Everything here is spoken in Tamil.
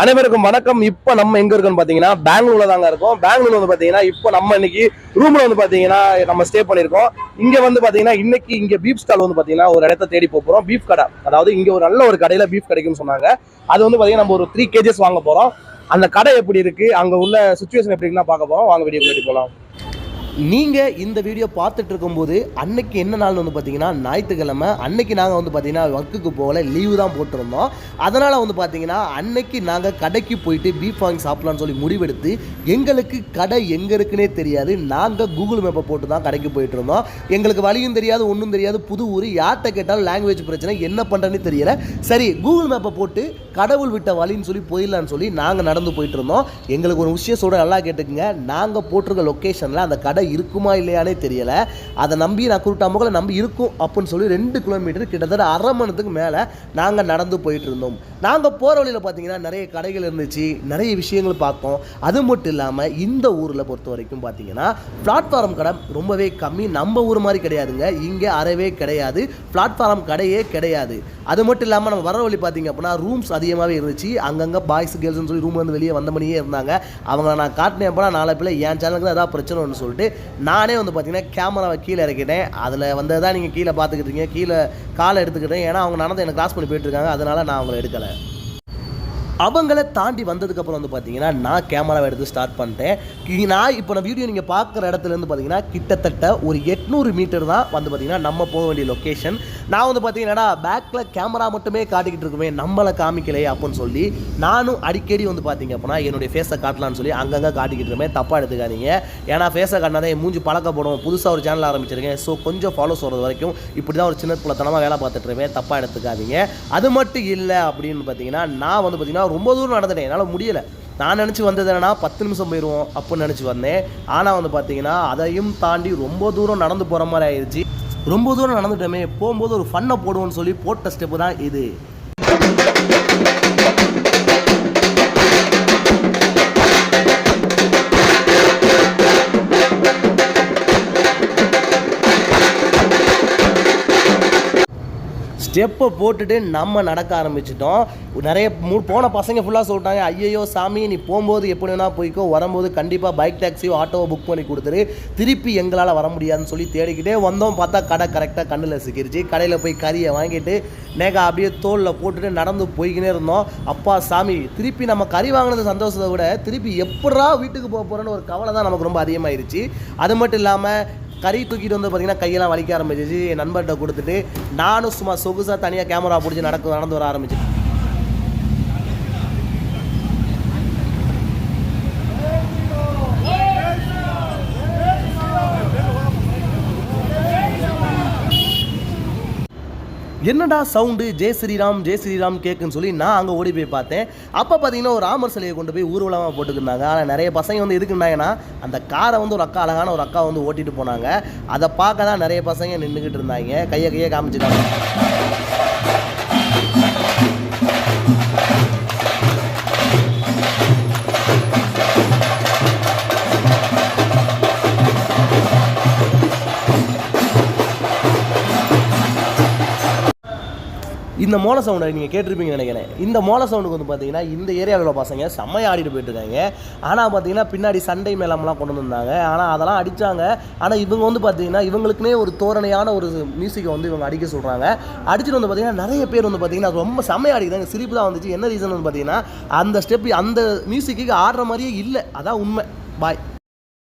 அனைவருக்கும் வணக்கம். இப்போ நம்ம எங்க இருக்கோம்னு பாத்தீங்கன்னா பெங்களூர்ல தாங்க இருக்கோம். பெங்களூர் வந்து பாத்தீங்கன்னா இப்போ நம்ம இன்னைக்கு ரூம்ல வந்து பாத்தீங்கன்னா நம்ம ஸ்டே பண்ணிருக்கோம் இங்க வந்து பாத்தீங்கன்னா இன்னைக்கு இங்க பீஃப் ஸ்டால் வந்து பாத்தீங்கன்னா ஒரு இடத்த தேடி போறோம். பீஃப் கடை. அதாவது இங்க ஒரு நல்ல ஒரு கடையில பீஃப் கிடைக்கும்னு சொன்னாங்க. அது வந்து பாத்தீங்கன்னா நம்ம ஒரு த்ரீ கேஜஸ் வாங்க போறோம். அந்த கடை எப்படி இருக்கு? அங்க உள்ள சுச்சுவேஷன் எப்படி இருக்குன்னா பார்க்க போறோம். வாங்க வீடியோ போலாம். நீங்கள் இந்த வீடியோ பார்த்துட்டு இருக்கும்போது அன்னைக்கு என்ன நாள்னு வந்து பார்த்தீங்கன்னா ஞாயிற்றுக்கிழமை அன்னைக்கு நாங்கள் வந்து பார்த்தீங்கன்னா ஒர்க்குக்கு போகல லீவு தான் போட்டிருந்தோம். அதனால் வந்து பார்த்தீங்கன்னா அன்னைக்கு நாங்கள் கடைக்கு போயிட்டு பீஃப் வாங்கி சாப்பிட்லான்னு சொல்லி முடிவெடுத்து எங்களுக்கு கடை எங்கே இருக்குன்னே தெரியாது. நாங்கள் கூகுள் மேப்பை போட்டு தான் கடைக்கு போயிட்டு இருந்தோம். எங்களுக்கு வழியும் தெரியாது ஒன்றும் தெரியாது புது ஊர் யார்கிட்ட கேட்டாலும் லாங்குவேஜ் பிரச்சனை என்ன பண்ணுறேன்னு தெரியல. சரி கூகுள் மேப்பை போட்டு கடவுள் விட்ட வழின்னு சொல்லி போயிடலான்னு சொல்லி நாங்கள் நடந்து போயிட்டு இருந்தோம். எங்களுக்கு ஒரு விஷயம் சொல்ல நல்லா கேட்டுக்குங்க. நாங்கள் போட்டிருக்க லொக்கேஷனில் அந்த கடை இருக்குமா இல்லையானே தெரியல. அதை நம்பி நான் குருட்டாமுகளை நம்பி இருக்கும் அப்படின்னு சொல்லி ரெண்டு கிலோமீட்டர் கிட்டத்தட்ட அரை மணத்துக்கு மேலே நாங்கள் நடந்து போயிட்டு இருந்தோம். நாங்கள் போகிற வழியில் பார்த்தீங்கன்னா நிறைய கடைகள் இருந்துச்சு நிறைய விஷயங்கள் பார்த்தோம். அது மட்டும் இல்லாமல் இந்த ஊரில் பொறுத்த வரைக்கும் பார்த்தீங்கன்னா பிளாட்ஃபார்ம் கடை ரொம்பவே கம்மி. நம்ம ஊர் மாதிரி கிடையாதுங்க. இங்கே அறவே கிடையாது. பிளாட்ஃபார்ம் கடையே கிடையாது. அது மட்டும் இல்லாமல் நம்ம வர வழி பார்த்தீங்க அப்படின்னா ரூம்ஸ் அதிகமாகவே இருந்துச்சு. அங்கங்கே பாய்ஸ் கேர்ள்ஸ்னு சொல்லி ரூம் வந்து வெளியே வந்த மணியே இருந்தாங்க. அவங்க நான் காட்டினேன் அப்படின்னா நாளை பிள்ளை என் சேனலுக்கு தான் ஏதாவது பிரச்சனை சொல்லிட்டு நானே வந்து பார்த்தீங்கன்னா கேமராவை கீழே இறக்கிட்டேன். அதில் வந்து தான் நீங்கள் கீழே பார்த்துக்கிட்டீங்க கீழே காலை எடுத்துக்கிட்டேன். ஏன்னா அவங்க நடந்து எனக்கு கிராஸ் பண்ணி போயிட்டுருக்காங்க அதனால் நான் அவங்கள எடுக்கலை. அவங்கள தாண்டி வந்ததுக்கப்புறம் வந்து பார்த்தீங்கன்னா நான் கேமராவை எடுத்து ஸ்டார்ட் பண்ணிட்டேன். நான் இப்போ நான் வீடியோ நீங்கள் பார்க்குற இடத்துலேருந்து பார்த்தீங்கன்னா கிட்டத்தட்ட ஒரு எட்நூறு மீட்டர் தான் வந்து பார்த்தீங்கன்னா நம்ம போக வேண்டிய லொக்கேஷன் நான் வந்து பார்த்தீங்கன்னா பேக்கில் கேமரா மட்டுமே காட்டிக்கிட்டு இருக்குமே நம்மளை காமிக்கலையே அப்படின்னு சொல்லி நானும் அடிக்கடி வந்து பார்த்தீங்க அப்படின்னா என்னுடைய ஃபேஸை காட்டலாம்னு சொல்லி அங்கங்கே காட்டிக்கிட்டு இருமே தப்பாக எடுத்துக்காதீங்க. ஏன்னா ஃபேஸை காட்டினா என் மூஞ்சி பழக்கப்படும். புதுசாக ஒரு சேனல் ஆரம்பிச்சிருக்கேன். ஸோ கொஞ்சம் ஃபாலோஸ் வர்றது வரைக்கும் இப்படி தான் ஒரு சின்ன பிள்ளைத்தனமாக வேலை பார்த்துட்டு இருப்பேன். தப்பாக எடுத்துக்காதீங்க. அது மட்டும் இல்லை அப்படின்னு பார்த்தீங்கன்னா நான் வந்து பார்த்தீங்கன்னா ரொம்ப தூரம் நடந்துட்டேன். என்னால் முடியலை. நான் நினச்சி வந்தது என்னன்னா பத்து நிமிஷம் போயிடுவோம் அப்படின்னு நினச்சி வந்தேன். ஆனால் வந்து பார்த்தீங்கன்னா அதையும் தாண்டி ரொம்ப தூரம் நடந்து போகிற மாதிரி ஆயிடுச்சு ரொம்ப தூரம் நடந்துட்டோமே. போகும்போது ஒரு ஃபன்னை போடுவோம்னு சொல்லி போட்ட ஸ்டெப்பு தான் இது. ஸ்டெப்பை போட்டுட்டு நம்ம நடக்க ஆரம்பிச்சிட்டோம். நிறைய மூ போன பசங்க ஃபுல்லாக சொல்லிட்டாங்க ஐயையோ சாமி நீ போகும்போது எப்படி வேணால் போய்க்கோ வரும்போது கண்டிப்பாக பைக் டாக்ஸியோ ஆட்டோவோ புக் பண்ணி கொடுத்துரு. திருப்பி எங்களால் வர முடியாதுன்னு சொல்லி தேடிக்கிட்டே வந்தோம். பார்த்தா கடை கரெக்டாக கண்ணில் சிக்கிருச்சு. கடையில் போய் கறியை வாங்கிட்டு நேகா அப்படியே தோலில் போட்டுட்டு நடந்து போய்கினே இருந்தோம். அப்பா சாமி திருப்பி நம்ம கறி வாங்கினது சந்தோஷத்தை விட திருப்பி எப்படா வீட்டுக்கு போக போகிறோன்னு ஒரு கவலை தான் நமக்கு ரொம்ப அதிகமாகிருச்சு அது மட்டும் இல்லாமல் கறி தூக்கிட்டு வந்து பார்த்தீங்கன்னா கையெல்லாம் வலிக்க ஆரம்பிச்சிச்சு. என் நண்பர்கிட்ட கொடுத்துட்டு நானும் சும்மா சொகுசாக தனியாக கேமரா பிடிச்சி நடக்க நடந்து வர ஆரம்பிச்சு என்னடா சவுண்டு? ஜெய் ஸ்ரீராம் ஜெய் ஸ்ரீராம் கேக்குன்னு சொல்லி நான் அங்கே ஓடி போய் பார்த்தேன். அப்போ பார்த்தீங்கன்னா ஒரு ராமர் சிலையை கொண்டு போய் ஊர்வலமாக போட்டுக்கிருந்தாங்க ஆனால் நிறைய பசங்க வந்து எதுக்குன்னாங்கன்னா அந்த காரை வந்து ஒரு அக்கா அழகான ஒரு அக்கா வந்து ஓட்டிட்டு போனாங்க. அதை பார்க்க தான் நிறைய பசங்க நின்றுக்கிட்டு இருந்தாங்க. கையை கையை காமிச்சிட்டாங்க. இந்த மோள சவுண்டை நீங்கள் கேட்டிருப்பீங்கன்னு நினைக்கிறேன். இந்த மோள சவுண்டுக்கு வந்து பார்த்தீங்கன்னா இந்த ஏரியாவில் உள்ள பசங்க செம்மையாக ஆடிட்டு போயிட்டுருக்காங்க. ஆனால் பார்த்தீங்கன்னா பின்னாடி சண்டை மேளம்லாம் கொண்டு வந்திருந்தாங்க. ஆனால் அதெல்லாம் அடித்தாங்க ஆனால் இவங்க வந்து பார்த்தீங்கன்னா இவங்களுக்குனே ஒரு தோரணையான ஒரு மியூசிக்கை வந்து இவங்க அடிக்க சொல்கிறாங்க அடிச்சுட்டு வந்து பார்த்தீங்கன்னா நிறைய பேர் வந்து பார்த்தீங்கன்னா ரொம்ப செம்மையாக அடிக்கிறாங்க சிரிப்பு தான் வந்துச்சு. என்ன ரீசன் வந்து பார்த்தீங்கன்னா அந்த ஸ்டெப் அந்த மியூசிக்கு ஆடுற மாதிரியே இல்லை. அதான் உண்மை. பாய்